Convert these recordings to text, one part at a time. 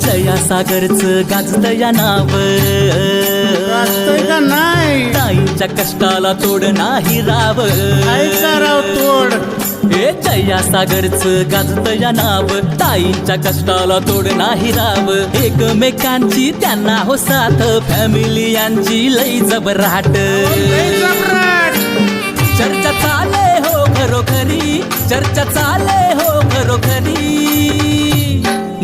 जया सागरचं गाजत या नाव. नाही? ताईंच्या कष्टाला तोड नाही राव. कराव तोड? हे जया सागरचं गाजत या नाव. ताईंच्या कष्टाला तोड नाही राव. एकमेकांची त्यांना हो साथ फॅमिली यांची लई जबराट. चर्चा चाले हो खरोखरी चर्चा चाले हो खरोखरी.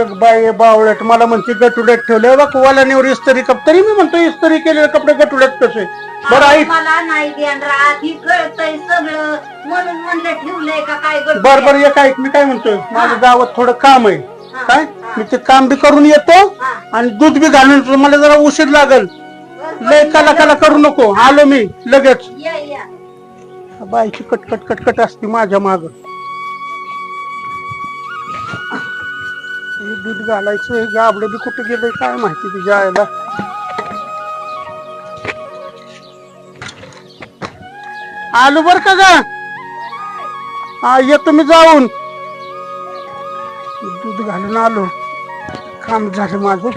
एक बाई बावळट मला म्हणते गटुड्यात ठेवले. बघ वालानेवर इस्त्री कप. तरी मी म्हणतो इस्त्री केलेले कपडे गटुड्यात कसे? बरं आई मला नाही ध्यान आधी कळतंय सगळं. म्हणून म्हणलं ठेवलंय का काय गडबड बर बर एक ऐक मी काय म्हणतोय? माझ्या गावात थोडं काम आहे. काय? मी ते काम बी करून येतो आणि दूध बी घालून येतो. मला जरा उशीर लागल. लय कला कला करू नको. आलो मी लगेच. या या. बाईची कटकट कटकट असते माझ्या माग. दूध घालायचं हे गाबडं बी कुठे गेलंय काय माहिती तिच्या आयला आलो बर का गा? हा येतो मी जाऊन. दूध घालून आलो. काम झालं माझं.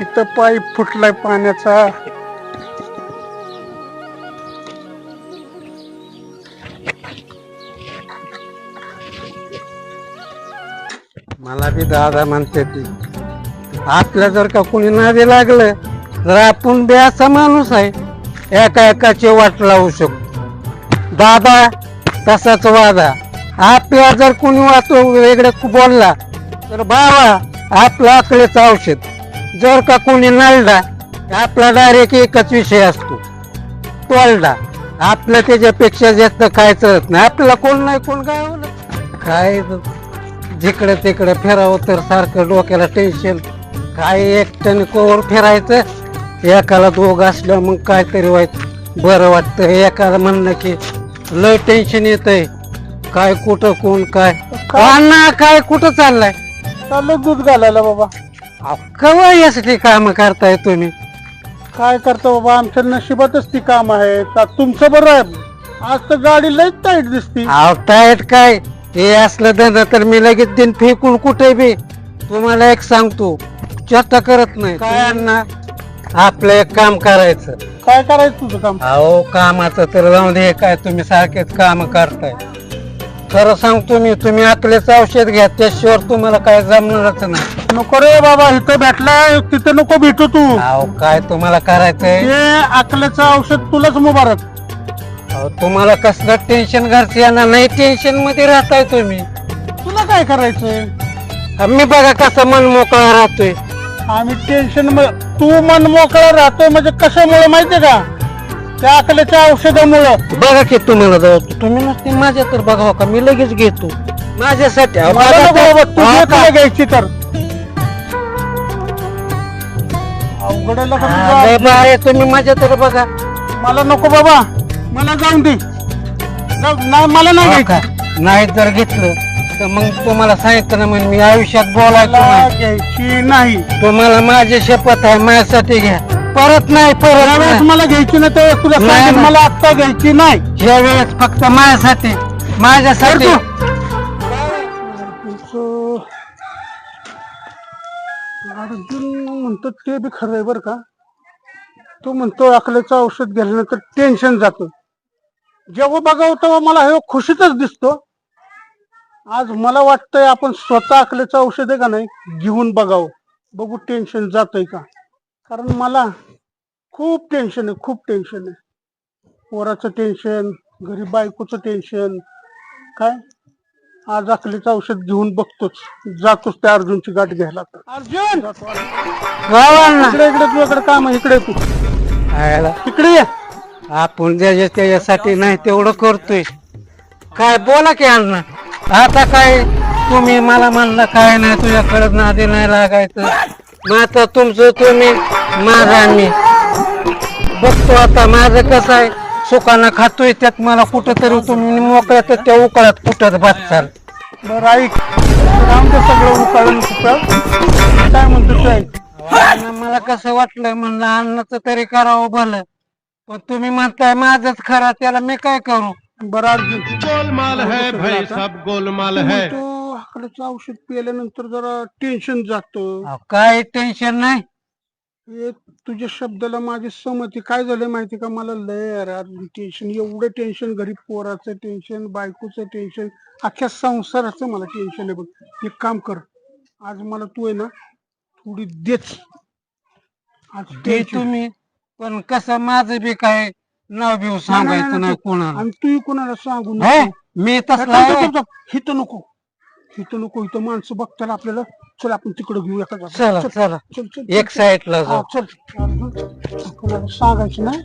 इथं पाईप फुटलाय पाण्याचा. मला बी दादा म्हणते ती आपल्या जर का कोणी नादी लागलं तर आपण बी असा माणूस आहे एका एकाची वाट लावू शकतो. दादा तसाच वादा. आपल्या जर कोणी वाचो वेगळं बोलला तर बाबा आपलं अकलेच औषध. जर का कोणी नळला आपला डायरेक्ट एकच विषय असतो. तोलडा. आपलं त्याच्यापेक्षा जास्त काय नाही. आपल्याला कोण नाही कोण काय काय जिकडे तिकडे फिरावं तर सारखं डोक्याला टेन्शन काय एकट्याने कोवर फिरायचं? एकाला दोघ असलं मग काहीतरी व्हायचं बरं वाटतं. एकाला म्हणणं की लय टेन्शन येतंय. काय कुठं कोण काय? अण्णा काय कुठं चाललाय? चाललं दूध घालायला बाबा. कवा यासाठी काम करताय तुम्ही? काय करतो बाबा? आमच्या नशिबातच ती काम आहे. तुमचं बरं आहे. आज तर गाडी लयच टाईट दिसती. टाईट काय? हे असलं धंदा तर मी लगेच दिन फेकून कुठे बी. तुम्हाला एक सांगतो चर्चा करत नाही. काय आपलं एक काम करायचं. काय करायचं तुझं काम? अहो कामाचं तर जाऊन दे काय तुम्ही सारखेच काम करताय. खरं सांगतो मी तुम्ही अकलेचं औषध घ्या त्याशिवाय तुम्हाला काय जमणारच नाही. नको रे बाबा इथं भेटलाय तिथे नको भेटू तू. अहो काय तुम्हाला करायचंय? अकलेचं औषध तुलाच मुबारक. तुम्हाला कसलं टेन्शन घरचे येणार नाही टेन्शनमध्ये राहताय तुम्ही. तुला काय करायचंय? मी बघा कसं मन मोकळा राहतोय. आम्ही टेन्शन तू मन मोकळा राहतोय म्हणजे कशामुळे माहितीये का? त्या अकलेच्या औषधामुळं. बघा की तुम्हाला जाऊ तुम्ही नसते माझ्या तर बघा का मी लगेच घेतो. माझ्यासाठी अहो, हा का? घ्यायची तर. लय भारी आहे, तुम्ही माझ्या तर बघा. मला नको बाबा. मला जाऊन दे. जाऊ- नाही मला नाही घ्यायचं. नाही जर घेतलं तर मग तुम्हाला सांगितलं ना मग मी आयुष्यात बोलायचं घ्यायची नाही. तुम्हाला माझी शपथ आहे माझ्यासाठी घ्या. परत नाही परत वेळेस मला घ्यायची नाही तर तुला सांगेन मला आत्ता घ्यायची नाही. ह्या वेळेस फक्त माझ्यासाठी माझ्यासाठी. अर्जुन म्हणतो ते बी खरं आहे बरं का. तो म्हणतो अकलेचं औषध घेतल्यानंतर टेन्शन जातं. जेव्हा बघावं तेव्हा मला हे खुशीतच दिसतो. आज मला वाटतंय आपण स्वतः अकलेचं औषध आहे का नाही घेऊन बघावं. बघू टेन्शन जातंय का. कारण मला खूप टेन्शन आहे खूप टेन्शन आहे. पोराचं टेन्शन घरी बायकोचं टेन्शन काय? आज अकलीचं औषध घेऊन बघतोच. जातोच त्या अर्जुनची गाठ घ्यायला आता. अर्जुन! इकडे इकडे तुझ्याकडे काम आहे इकडे तू. इकडे ये. आपण त्याच्या त्याच्यासाठी नाही तेवढं करतोय. काय बोला की अण्णा. आता काय तुम्ही मला म्हणलं काय नाही तुझ्याकडे नादी नाही लागायचं. मग आता तुमचं तुम्ही माझा मी बघतो आता माझं कसं आहे. सुखानं खातोय त्यात मला कुठं तरी तुम्ही मोकळ्यात त्या उकळात कुठं बसचाल बरं ऐक. ते सगळं उकाळून कुठं काय म्हणतो ते ऐक. अण्णा, मला कसं वाटलं म्हणलं अन्नाचं तरी करावं भलं. पण तुम्ही म्हणताय माझंच खरा त्याला मी काय करू? बरं अर्जुन. गोलमाल है भाई सब गोलमाल है तो आकड्याचं औषध पिल्यानंतर जरा टेन्शन जातं. अहो, काय टेन्शन नाही. हे तुझ्या शब्दाला माझी सहमती. काय झालं माहिती का? मला लय टेन्शन एवढं टेन्शन घरी पोराचं टेन्शन बायकोचं टेन्शन अख्ख्या संसाराचं मला टेन्शन आहे बघ. एक काम कर. आज मला तू आहे ना थोडी देच. आज ते tension. तुम्ही. पण कसं माझं बी काय नाव बिव सांगायचं नाही कोणाला. आणि तू कोणाला सांगू हे? नको. मी तसला आहे. इथं नको. इथं नको इथं माणसं बघताल आपल्याला चल आपण तिकडे घेऊ एका. चला चल, चला. चल एक साईडला हा, जाऊ चल. कोणाला सांगायचं नाही.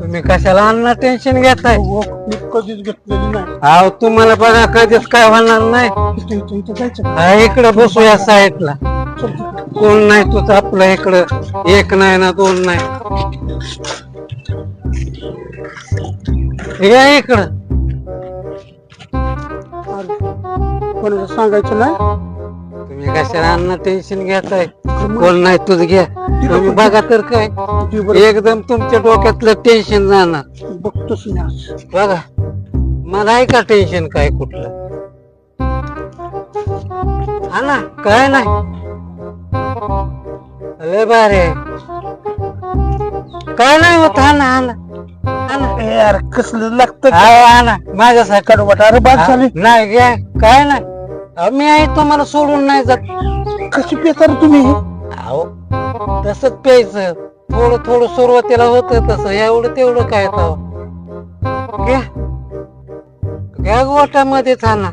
तुम्ही कशाला अन्ना टेन्शन घेताय? हो, मी कधीच घेतलेली नाही. अहो तुम्हाला बघा कधीच काय होणार नाही. इथं इथं इथं जायचं. का? हा, इकडं बसू या साईडला. चल. कोण नाही तुझ आपलं इकडं? एक नाही ना दोन नाही. या इकडं. अरे, कोणाला सांगायचं नाही? तुम्ही कशाला टेन्शन घेताय? कोण नाही तुझ घ्या तुम्ही बघा तर काय. बरं. एकदम तुमच्या डोक्यातलं टेन्शन जाणार. बघतोच मी आज. बघा. मला आहे का टेन्शन काय कुठलं? हा ना काय नाही? भारी आहे. काय नाही होत हा ना हा ना. हा ना. ए यार कसलं लागतं हा, हा ना. माझ्यासाठी कडवट अरे बाद झाली नाही घ्या. काय नाही. अहो, मी आहे तुम्हाला सोडून नाही जात. कशी पेतार तुम्ही? अहो तसंच प्यायचं. थोडं थोडं सुरुवातीला होतं तसं. एवढं तेवढं काय तर घ्या. घ्या गोटामध्येच हा ना.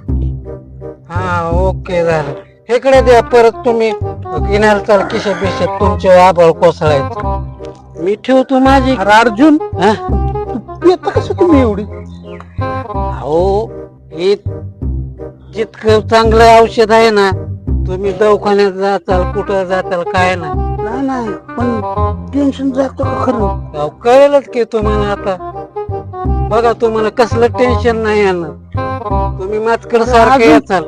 हा ओके झालं. इकडे द्या परत तुम्ही किनार चाल किशा पिशात तुमचे आभाळ कोसळायचं. मी ठेवतो माझी. अरे अर्जुन हा? कसं तुम्ही एवढी? अहो हे जितकं चांगलं औषध आहे ना तुम्ही दवाखान्यात जाताल कुठं जाताल काय नाही नाही पण टेन्शन जातं का खरं? अहो, कळेलच की तुम्हाला आता. बघा तुम्हाला कसलं टेन्शन नाही येणार. तुम्ही माझकडे सारखं अजून- येचाल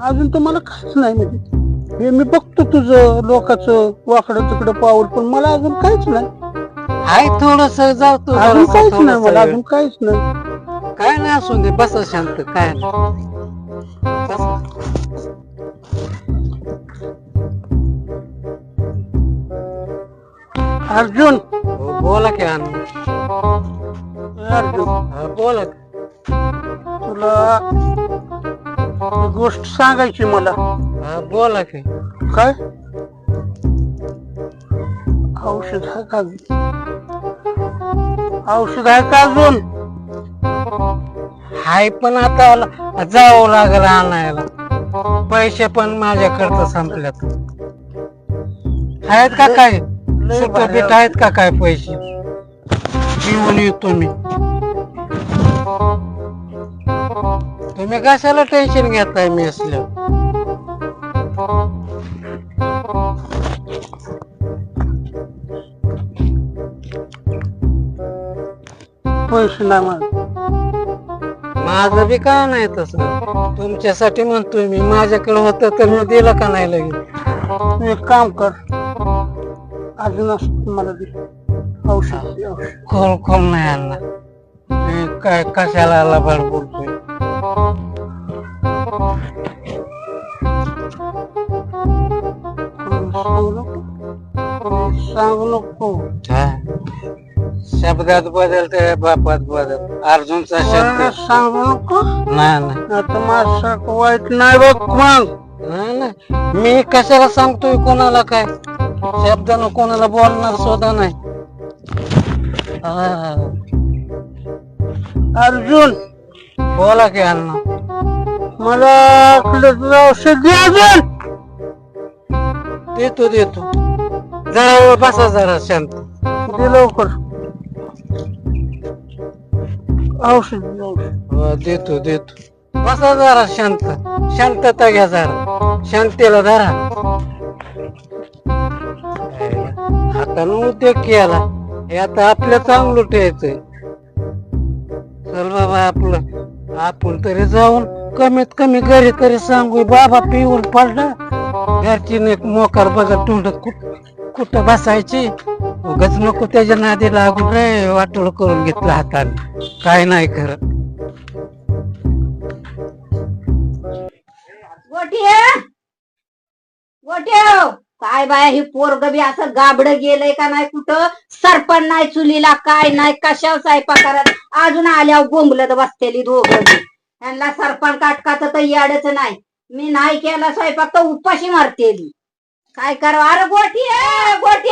अजून तर मला काहीच नाही म्हणजे हे मी बघतो तुझं लोकांचं वाकडं तिकडं पाऊल पण मला अजून काहीच नाही. हाय थोडस जातो अजून जरासं, काहीच नाही थोडंसं मला वेळ. अजून काहीच नाही. काय नाही असून दे बसा शांत काय नाही. बसा. अर्जुन. हो, बोला की ए अर्जुन. हा, बोला. तुला गोष्ट सांगायची मला. हा, बोला की. काय? औषध आहे का? औषध आहे का अजून? हाय पण आता जावं लागलं आणायला. पैसे पण माझ्याकडचं संपल्यात. आहेत का काय? सुट बीट आहेत का काय पैसे? घेऊन येतो मी. तुम्ही कशाला टेन्शन घेताय मी असल्या पैसे नाही मला माझं बी काय नाही तसं तुमच्यासाठी म्हणतोय मी. माझ्याकडे होतं तर मी दिलं का नाही लगेच? एक काम कर. अजून मला दे औषध खोल खोल नाही मी काय कशाला लबाड बोलतोय कोणाला सांगू नको हा. शब्दात बदलते बापात बदल अर्जुनचा शब्द सांगू नको नाही नाही आता माझ्यासारखं वाईट नाही बघ मग नाही नाही मी कशाला सांगतोय कोणाला काय शब्दानं कोणाला बोलणार सुद्धा नाही अर्जुन बोला की अण्णा. मला तुझं औषध दे अजून? देतो देतो. जरा बसा जरा शांत. दे लवकर. औषध दे, औषध. हो, देतो देतो. बसा जरा शांत. शांतता घ्या जरा. शांतीला धरा. हातानं उद्योग केला. हे आता आपल्या चांगलं ठेवायचंय. चल बाबा आपलं. आपण तरी जाऊन कमीत कमी घरी तरी सांगू बाबा पिऊन पडला. घरची एक मोकार बघा तोंड कुठ कुठं बसायची? उगच नको त्याच्या नादी लागून रे वाटोळ करून घेतलं हाताने. काय नाही खरं. गोठ्या गोठ्या काय बाया ही पोरग बी असं गाबड गेलंय का नाही कुठं? सरपण नाही चुलीला काय नाही कशा स्वयंपाक करत अजून आल्यावर बोंबलत बसतेली दोघं. यांना सरपण काटकाच तर याडच नाही. मी नाही केला स्वयंपाक तर उपाशी मारतेली. काय करावं? अरे गोठी गोठी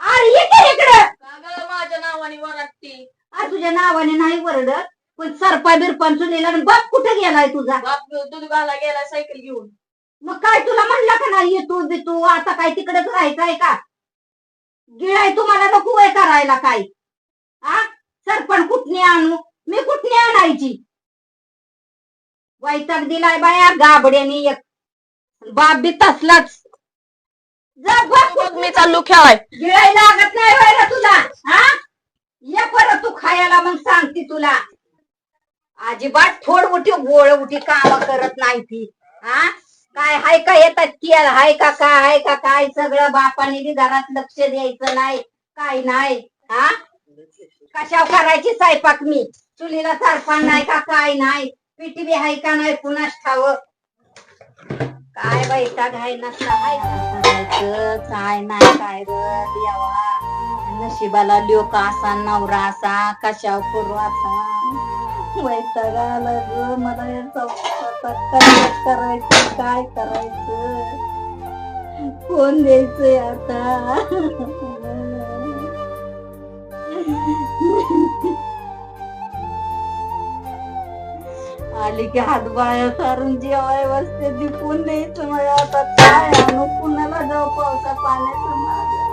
अरे इकडे! इकडं माझ्या नावाने वरटती आ, तुझ्या नावाने नाही वरडत. पण सरपा बिरपण चुलीला बाप कुठे गेलाय तुझा. बाप दूध घाला गेला सायकल घेऊन. मग काय तुला म्हणलं का नाही तू बी तू आता काय तिकडेच राहायचंय का? गिळाय तुम्हाला नको वय करायला काय? हा सरपण कुठने आणू? मी कुठने आणायची? वैताग दिलाय बाया गाबड्याने एक. बाप बी तसलाच. जा मग मी चाललो खेळाय. गिळाय लागत नाही वय रे तुला हा ये परत तू खायला मग सांगते तुला. अजिबात थोड उठी गोळ उठी काम करत नाही ती हा काय हाय का येतात की हाय का काय हाय का काय? सगळं बापाने बी घरात लक्ष द्यायचं नाही. काय नाही हा? कशाव करायची स्वयंपाक मी? चुलीला सरपण नाही का काय नाही? पिटी बी हाय का नाही? कुणाच ठाव? काय बैठा हाय नसला हाय काय नाही काय रे देवा? नशिबाला लोक असा नवरा असा कशाव करू असा वैताग आला ग मला या संसारात काय करायचं काय करायचं कोण द्यायचंय आता आली की हात बाया सारून जेवाय बसते ती कोण द्यायचं मग आता. काय आणू? कुणाला जाऊ पावसा पाण्याचं मागं?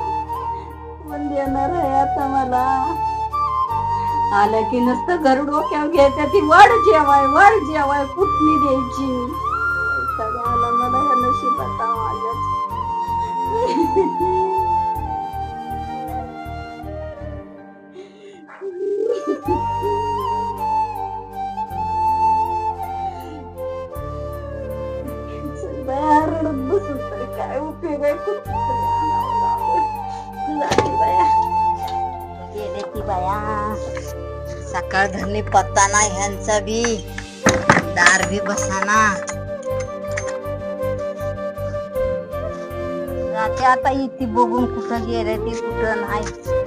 कोण देणार आहे आता मला? आलं की नुसतं घर डोक्यावर घ्यायचं ती वड जेवाय वड जेवाय कुठली द्यायची. मी वैताग मला ह्या नशिबात पत्ता नाही ह्यांचा बी. दार बी बसाना. राते आता इथे बघून कुठं गेले ती कुठं नाही.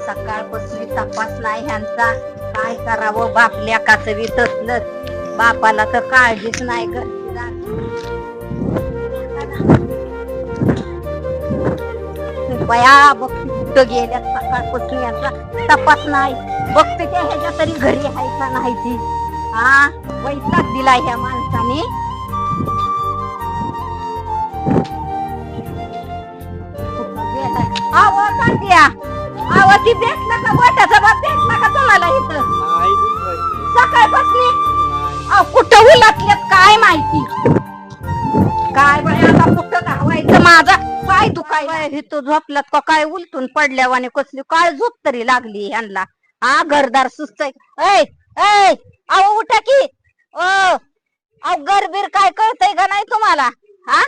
सकाळपासून तपास नाही ह्यांचा. काय करावं बापल्या काच बी तसलंच. बापाला तर काळजीच नाही घरची बया बघ कुठं गेल्या सकाळपासून ह्यांचा. तपास नाही. बघते त्या ह्याच्या तरी घरी आहे का नाही ती? हा वैताग दिलाय ह्या माणसाने? आवा कांद्या आवा ती भेटला का वाट्याचा बाप भेटला का तुम्हाला इथं. सकाळपासून. अहो, कुठं उलटल्यात काय माहिती? काय बाय आता कुठं धावायचं माझा? पाय दुखाय इथं झोपल्यात का? काय उलटून पडल्यावाने कसली काय झोप तरी लागली ह्यांना. हा घरदार सुस्त ऐ ऐ अहो उठा की. ओ अहो गरबीर काय कळतंय का नाही तुम्हाला? हा?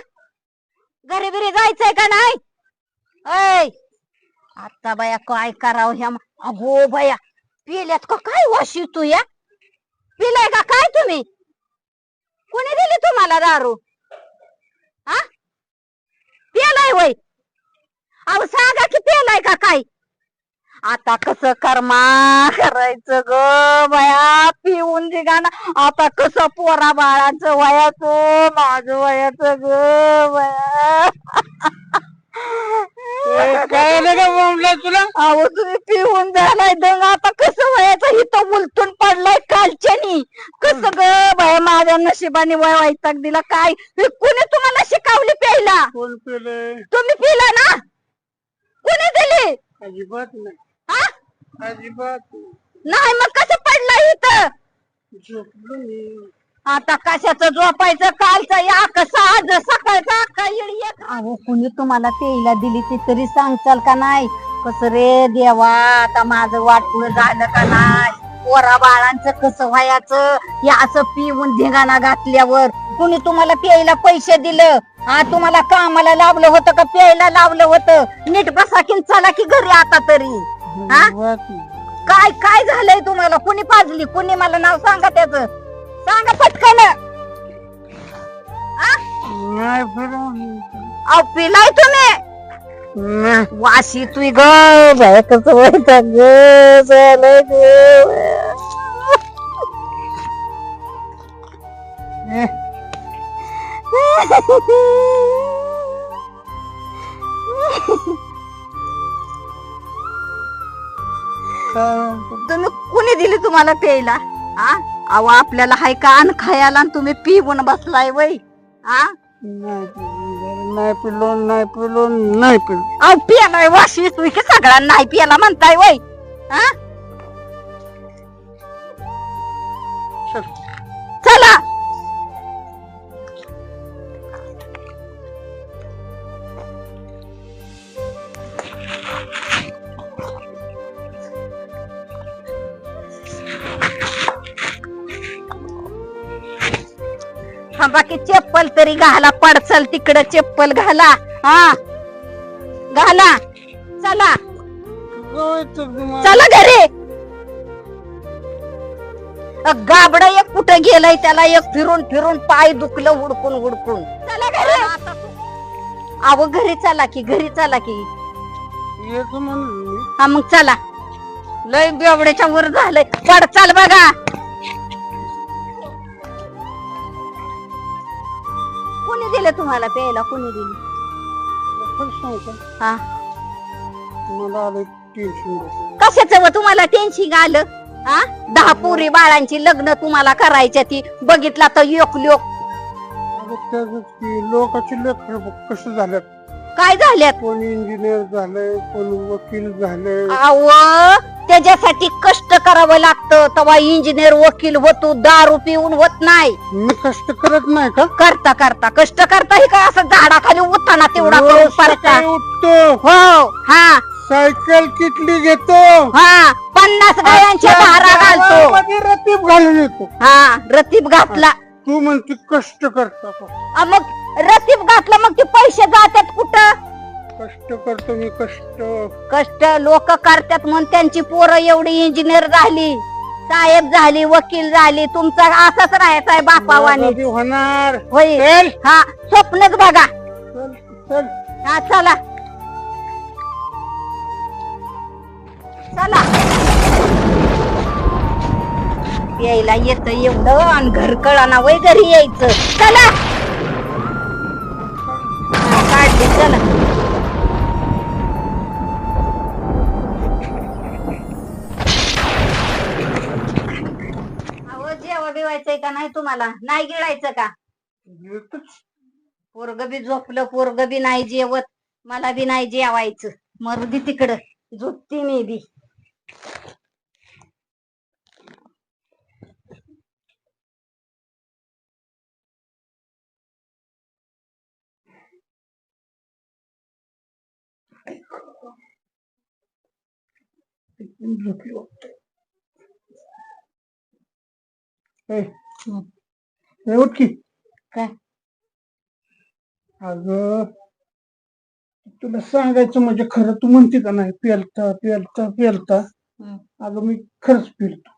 घरी बिरी जायचंय का नाही? ऐ आता बाया काय करावं ह्या अगो बाया पिल्यात का काय वाशी तू या पिलाय का काय तुम्ही? कोणी दिली तुम्हाला दारू? हा? पेलाय वय. अहो सांगा की पेलाय का काय? आता कसं कर्मा करायचं ग बया? पिऊन दिगाना आता कसं पोरा बाळाचं वयाचं माझं वयाचं ग बया? काय आलं का बोंबला तुला? अहो तुम्ही पिऊन झालाय दंग. आता कसं व्हायचं इथं उलटून पडलाय कालच्यानी. कसं ग बाय? माझ्या नशिबाने वय वैताग दिला. काय? हे कुणी तुम्हाला शिकवली प्यायला? कोण तुम्ही पिला ना? कुणी दिली? अजिबात नाही. अजिबात. नाही. मग कसं पडलाय इथं? झोपलो मी. आता कशाचं झोपायचं? कालचं या कसं आज सकाळचा अहो कुणी तुम्हाला प्यायला दिली ती तरी सांगचाल का नाही? कसं रे देवा आता माझं वाटपुळ झालं का नाही? पोरा बाळांचं कसं व्हायचं? हे असं पिऊन धिंगाणा घातल्यावर कुणी तुम्हाला प्यायला पैसे दिलं? हा तुम्हाला कामाला लावलं होतं का? प्यायला लावलं होतं? नीट बसा की चला की घरी आता तरी. हा? काय काय झालंय तुम्हाला? कुणी पाजली? कुणी मला नाव सांगा त्याच? सांगा पटकन. अहो पिलाय तुम्ही. वाशी तुई ग. कसं व्हायचं तुम्हाला प्यायला? हा अहो आपल्याला हाय का अन्न खायला आणि तुम्ही पिऊन बसलाय वय? हा नाही पिलो, नाही पिलो नाही पिलो. नाही पिलो अहो पियालाय वाशी की सगळ्यांना नाही पियाला म्हणताय वय? हा तरी घाला पडचल तिकडं चप्पल घाला. हा. घाला. चला. चला घरी. गाबड एक कुठं गेलंय त्याला एक फिरून फिरून पाय दुखलं उडकून उडकून चला घरी. अहो घरी चला की घरी चला की. हा मग चला. लय बेवड्याच्या वर झालंय. पड चाल बघा. कोणी दिलं तुम्हाला प्यायला? कोणी दिली? खरं सांगू का? हा. मला आलं टेन्शन कशाच व तुम्हाला टेन्शन आलं? हा? दहा पोरी बाळांची लग्न तुम्हाला करायच्या ती. बघितला तर योक लोक लोकांचे लेकर कसं झालं? काय झाल्यात कोण इंजिनियर झालंय कोण वकील झालंय. अव त्याच्यासाठी कष्ट करावं लागतं. तेव्हा इंजिनियर वकील होतो दारू पिऊन होत नाही. मी कष्ट करत नाही का? करता करता. कष्ट करता हे काय असं झाडाखाली उठताना तेवढा करून रोज परता? सकाळी उठतो. हो. हा. सायकल किटली घेतो. हा. पन्नास गायांच्या धारा घालतो. गावामध्ये रतीब घालून येतो हा. रतीब घातला. तू म्हणते कष्ट करता का? मग रतीब घातला मग ते पैसे जातात कुठं? कष्ट करतो मी कष्ट. कष्ट लोक करतात म्हणून त्यांची पोरं एवढी इंजिनियर झाली. साहेब झाली वकील झाली तुमचा असंच राहायचं आहे बापावानी. माझं बी होणार. चल. हा स्वप्नच बघा. चल चल. हा चला. चला. यायला येत एवढं आणि घर कळाना वय घरी यायचं. चला. चला. अहो जेवा बिवायचंय का नाही तुम्हाला? नाही गिळायचं का. पोरग बी झोपलं पोरग बी नाही जेवत. मला बी नाही जेवायचं. मरुदी तिकडं. झोपते मी बी. झोपली वाटतं. उठ की काय? अगं तुला सांगायचं म्हणजे खरं तू म्हणते का नाही? पेलता पेलता पेलता. अगं मी खरंच पेलतो.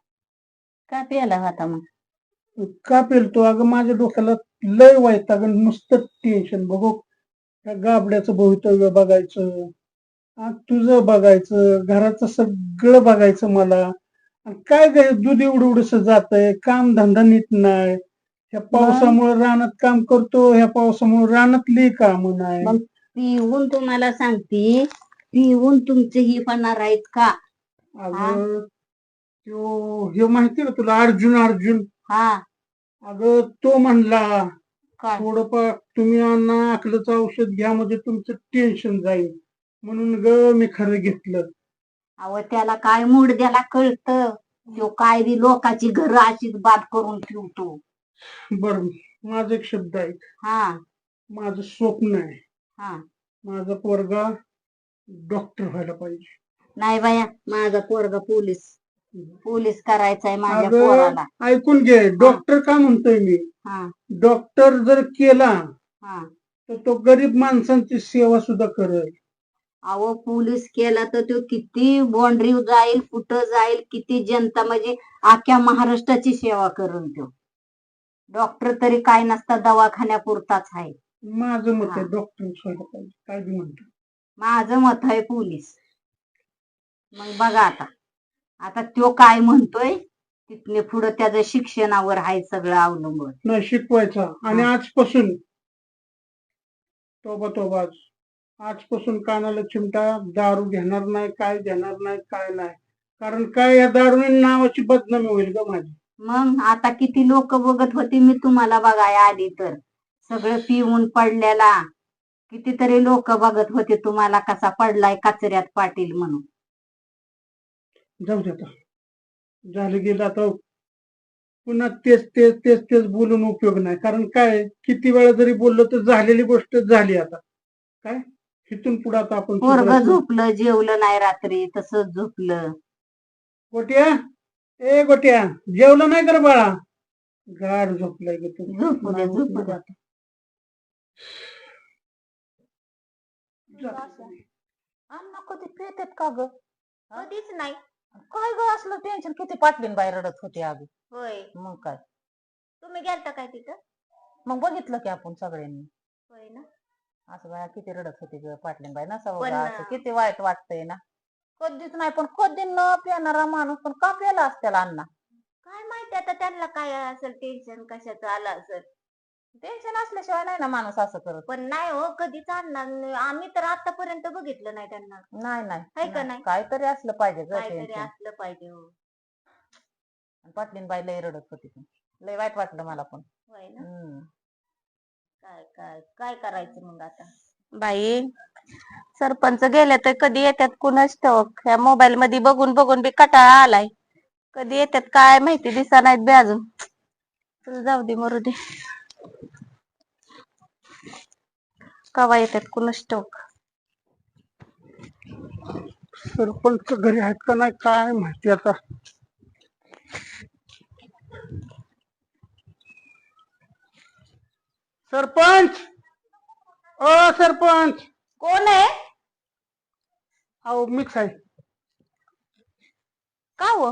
का प्यायला होता मग? का पेलतो? अगं माझ्या डोक्याला लय वैताग आणि नुसतं टेन्शन बघू त्या गाबड्याचं भवितव्य बघायचं तुझं बघायचं घराचं सगळं बघायचं मला. काय काय दूध एवढं एवढस जातंय? काम धंदा नीट नाही ह्या पावसामुळे रानात काम करतो ह्या पावसामुळे रानातली काम नाही पिऊन तुम्हाला सांगते पिऊन तुमचे ही पणार आहेत का? अगं हे? माहिती का तुला? अर्जुन अर्जुन. हा. अगं तो म्हणला काय? थोडंफार तुम्ही अण्णा औषध घ्या म्हणजे तुमचं टेन्शन जाईल. म्हणून ग मी खरं घेतलं. अहो त्याला काय मूड द्याला कळत? तो काय बी लोकाची घर अशीच बाद करून ठेवतो. बर माझा एक शब्द आहे. हा. माझं स्वप्न आहे. हा. माझा पोरगा डॉक्टर व्हायला पाहिजे. नाही बाया माझा पोरगा पोलीस. पोलीस करायचाय माझ्या अगं पोराला. ऐकून घे डॉक्टर का म्हणतोय मी? हा. डॉक्टर जर केला हा. तर तो गरीब माणसांची सेवा सुद्धा करेल. अहो पोलीस केला तर तो किती बाउंड्री जाईल कुठं जाईल किती जनता म्हणजे अख्ख्या महाराष्ट्राची सेवा करून तो. डॉक्टर तरी काय नसता दवाखान्यापुरताच आहे. माझं मत आहे हा. डॉक्टर व्हायला पाहिजे काय बी म्हणतो माझं मत आहे पोलीस. मग बघा आता. आता तो काय म्हणतोय तिथने पुढं त्याचं शिक्षणावर आहे सगळं अवलंबून. नाही शिकवायचा. आणि. आजपासून तोबा तोबा आज आजपासून कानाला चिमटा दारू घेणार नाही काय घेणार नाही काय नाही. कारण काय या दारूने नावाची बदनामी होईल ग माझी. मग आता किती लोक बघत होते मी तुम्हाला बघाय आली तर. सगळं पिऊन पडलेला. कितीतरी लोक बघत होते तुम्हाला कसा पडलाय कचऱ्यात पाटील म्हणून. जाऊ दे आता. झालं गेलं आता. पुन्हा तेच तेच तेच तेच बोलून उपयोग नाही. कारण काय किती वेळा जरी बोललो तर झालेली गोष्ट झाली आता. काय? इथून पुढे आता आपण पोरग. झोपलं जेवलं नाही रात्री तसंच झोपलं. गोट्या? ए गोट्या जेवलं नाही कर बाळा? गाड झोपलाय ग तू. झोपू दे, झोपू दे. आता. जा. अण्णा कधी पितात का ग? कधीच नाही. काय ग असलं टेन्शन किती पाटलीन बाई रडत होती अगं होय. मग काय? तुम्ही गेलता काय तिथं? मग बघितलं की आपण सगळ्यांनी. होय ना. असं बाया किती रडत होती ग पाटलीन बाई. पण ना- किती वाईट वाटतंय ना. कधीच नाही पण कधी न पिणारा माणूस पण का प्याला असत्याल अण्णा? काय माहिती आता त्यांना काय असेल टेन्शन कशाचं आलं असेल. टेन्शन असल्याशिवाय नाही ना माणूस असं करत. पण नाही हो कधीच आणणार नाही. आम्ही तर आतापर्यंत बघितलं नाही त्यांना. नाही नाही. हाय का नाही. नाही? काहीतरी असलं पाहिजे ग काहीतरी असलं पाहिजे हो. पाटलीन बाई लय रडत होती ती. लय वाईट वाटलं मला पण. होय ना? हम्म. काय काय काय करायचं मग आता? बाई सरपंच गेले तर कधी येतात कुणाच ठाऊक? ह्या मोबाईल मध्ये बघून बघून बी कटाळा आलाय. कधी येतात काय माहिती दिसा नाहीत बी अजून. चल जाऊ दे मरू दे. कवा येतात कुणाच ठाऊक? सरपंच घरी आहेत का नाही काय माहिती आता. सरपंच! ओ सरपंच! कोण आहे? अहो मिक्स आहे. का हो?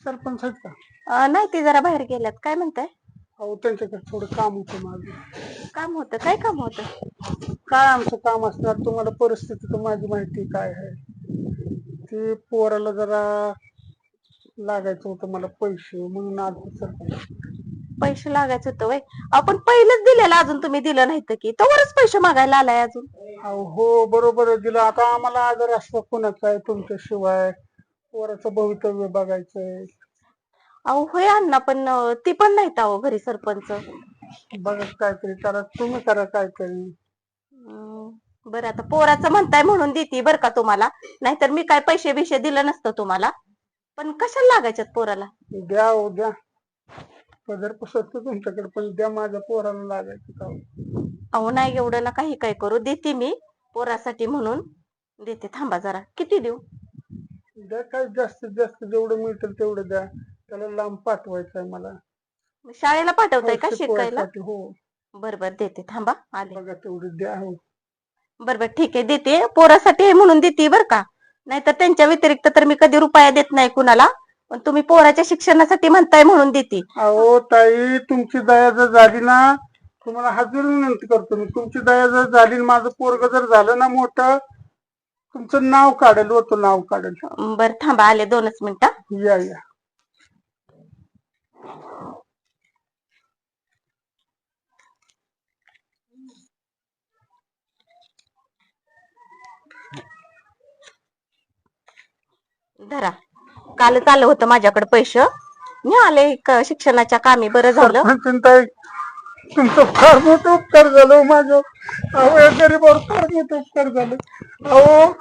सरपंच आहेत का? अं, नाही ते जरा बाहेर गेल्यात काय म्हणताय? अहो त्यांच्याकडे थोडं काम होतं माझं. काम होतं? काय काम होतं? काय आमचं काम असणार? तुम्हाला परिस्थिती तर माझी माहिती काय आहे. ते पोराला जरा लागायचं होतं मला पैसे म्हणून आज सरपंच पैसे लागायचे होतं वय? आपण पहिलेच दिलेलं अजून तुम्ही दिलं नाही तर की. तोवरच पैसे मागायला आलाय अजून. अहो, हो बरोबर आहे दिलं. आता आम्हाला आदर असतो कोणाचा आहे तुमच्याशिवाय? पोराचं भवितव्य बघायचंय. अहो होय अण्णा पण अं, ती पण नाहीत अहो घरी सरपंच. बघा काहीतरी करा तुम्ही करा काहीतरी बरं आता पोराचं म्हणताय म्हणून देते बरं का तुम्हाला. नाहीतर मी काय पैसे बिशे दिलं नसतं तुम्हाला. पण कशाला लागायच्यात पोराला? द्या हो द्या. पदर पुसत तुमच्याकडे पण द्या माझ्या पोराला लागायचं का अहो नाही एवढं ना काही काय करू. देते मी पोरासाठी म्हणून. देते थांबा जरा. किती देऊ? द्या काय जास्तीत जास्त जेवढं मिळतं तेवढं द्या. त्याला लांब पाठवायचं आहे मला. शाळेला पाठवताय का शिकायला? हो. बरं बरं देते. थांबा आले. बघा तेवढं द्या हो. बरं बरं ठीक आहे देते. पोरासाठी आहे म्हणून देते बरं का? नाहीतर त्यांच्या व्यतिरिक्त तर मी कधी रुपया देत नाही कुणाला. पण तुम्ही पोराच्या शिक्षणासाठी म्हणताय म्हणून देते. अहो ताई तुमची दया जर झाली ना तुम्हाला हजर विनंती करतो मी. तुमची दया जर झाली आणि माझं पोरग जर झालं ना मोठं तुमचं नाव काढेल होतं नाव काढेल. बरं थांबा आले दोनच मिनिटं. या या. धरा. कालच आलं होतं माझ्याकडे पैसे. मी आले शिक्षणाच्या कामी बरं झालं. तुमचं फार मोठं उपकार झालं हो माझं. गरीबावर फार मोठं उपकार झालं. अहो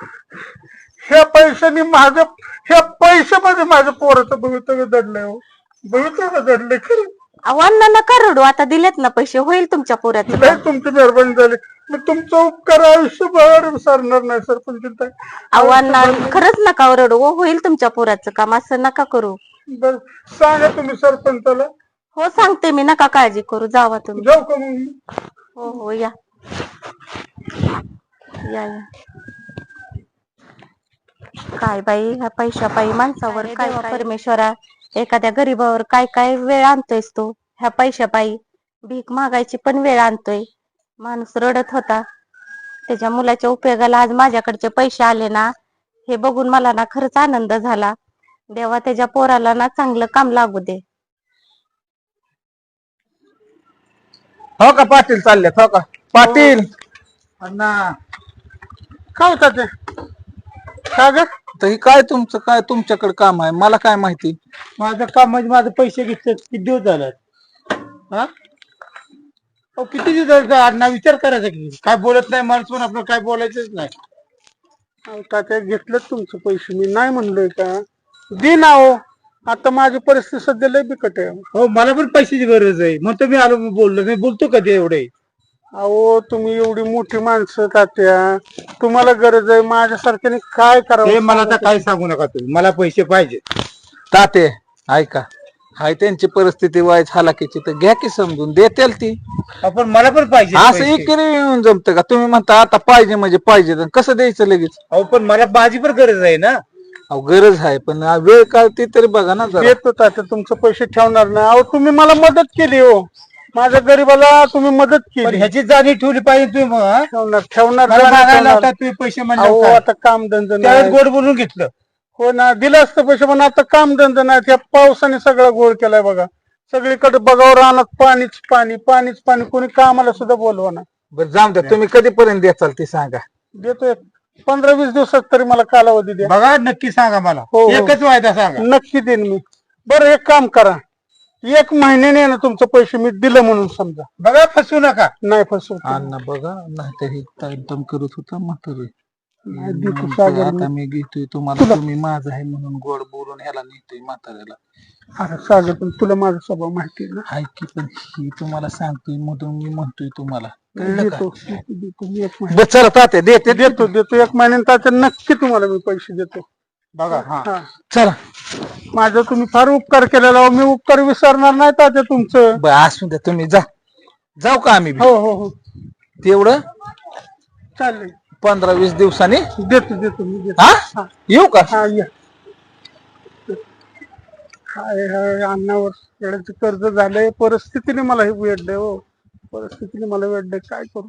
ह्या पैशाने माझं ह्या पैशामध्ये माझं पोराचं भवितव्य दडलंय हो. भवितव्य दडलंय खरं? आव्हान नका रडू? आता दिलेत ना पैसे. होईल तुमच्या पोराचं लय तुमची मेहरबानी झाली. मी तुमचा उपकार आयुष्यभर विसरणार नाही सरपंच आव्हान खरंच नका रडू. हो, होईल तुमच्या पोराचं काम. असं नका करू. बर सांगा तुम्ही सरपंचाला. हो सांगते मी. नका काळजी करू. जावा तुम्ही. जाऊ का मग? मी? हो हो या. या या. काय बाई ह्या पैशा पायी माणसावर काय परमेश्वरा? एखाद्या गरीबावर काय काय वेळ आणतोयस तू? ह्या पैशा पायी भीक मागायची पण वेळ आणतोय. माणूस रडत होता. त्याच्या मुलाच्या उपयोगाला आज माझ्याकडचे पैसे आले ना? हे बघून मला ना खरंच आनंद झाला. देवा त्याच्या पोराला ना चांगलं काम लागू दे. हो का पाटील चाललेत हो का पाटील! अण्णा. काय होता ते? का ग? तर हे काय तुमचं काय तुमच्याकडे काम आहे? मला काय माहिती? माझं काम म्हणजे माझे पैसे घेतले किती दिवस झाले हा? अहो, किती दिवस झाले? अण्णा विचार करायचा की काय बोलत नाही माणूस पण आपलं काय बोलायचंच नाही. अहो, तात्या घेतलं तुमचे पैसे? मी नाही म्हणलोय का? दे ना हो आता माझी परिस्थिती सध्या लय बिकट आहे. हो मला पण पैशाची गरज आहे. मग तुम्ही आलो मी बोललो. मी बोलतो कधी एवढे? अहो तुम्ही एवढी मोठी माणसं तात्या तुम्हाला गरज आहे माझ्यासारख्याने काय करावं मला तर काय सांगू नका तुम्ही. मला पैसे पाहिजे ताते ऐका. हाय त्यांची परिस्थिती वाईट हालाकीची तर घ्या की समजून. देतील ती. आपण मला पण पाहिजे असं इकडे येऊन जमतं का? तुम्ही म्हणता आता पाहिजे म्हणजे पाहिजे तर कसं द्यायचं लगेच? अहो पण मला माझी पण गरज आहे ना. अहो गरज आहे पण हा वेळ काय ती तरी बघा ना जरा. येत तुमचे पैसे ठेवणार नाही. अहो तुम्ही मला मदत केली हो. माझ्या गरीबाला तुम्ही मदत केली. ह्याची जाणीव ठेवली पाहिजे तुम्ही ठेवणार ठेवणार. तुम्ही पैसे अहो आता काम धंदा नाही. गोड बोलून घेतलं. हो ना दिलं असतं पैसे पण आता काम धंदा नाही त्या पावसाने सगळा गोळ केलाय बघा. सगळीकडे बघावर राहणार पाणीच पाणी पाणीच पाणी. कोणी कामाला सुद्धा बोलवा ना. बरं जाऊ द्या. तुम्ही कधीपर्यंत द्याचाल ते सांगा. देतो एक पंधरा वीस दिवसात तरी मला कालावधी द्या. बघा नक्की सांगा मला. हो, हो. एकच वायदा सांगा. नक्की देईन मी. बरं एक काम करा. एक महिन्याने ना तुमचं पैसे मी दिलं म्हणून समजा. बघा फसू नका. नाही फसवत अण्णा बघा नाही तर हे एकदम करत होता म्हातारे. नाही देतो सागर आता मी घेतोय तुम्हाला तुम्ही माझा आहे म्हणून गोड बोलून ह्याला नेतोय म्हाताऱ्याला. अरे सागर पण तुला माझा स्वभाव माहिती आहे ना? हाय की पण ही तुम्हाला सांगतोय म्हणून मी म्हणतोय तुम्हाला. कळलं का? देतो देतो, देतो मी एक महिना बरं चला तात्या देते. देतो देतो एक महिन्याने तात्या नक्की तुम्हाला मी पैसे देतो. बघा हा. हा. चला. माझा तुम्ही फार उपकार केलेला हो. मी उपकार विसरणार नाही तात्या तुमचं. बरं असू द्या तुम्ही जा. जाऊ का आम्ही बी? हो हो हो. तेवढं? चालेल. पंधरा वीस दिवसांनी? देतो देतो मी देतो. हा? येऊ का? हा या. हाय हाय अन्नावर वेळेचं कर्ज झालंय. परिस्थितीने मला हे वेडलंय हो. परिस्थितीने मला वेडलंय. काय करू?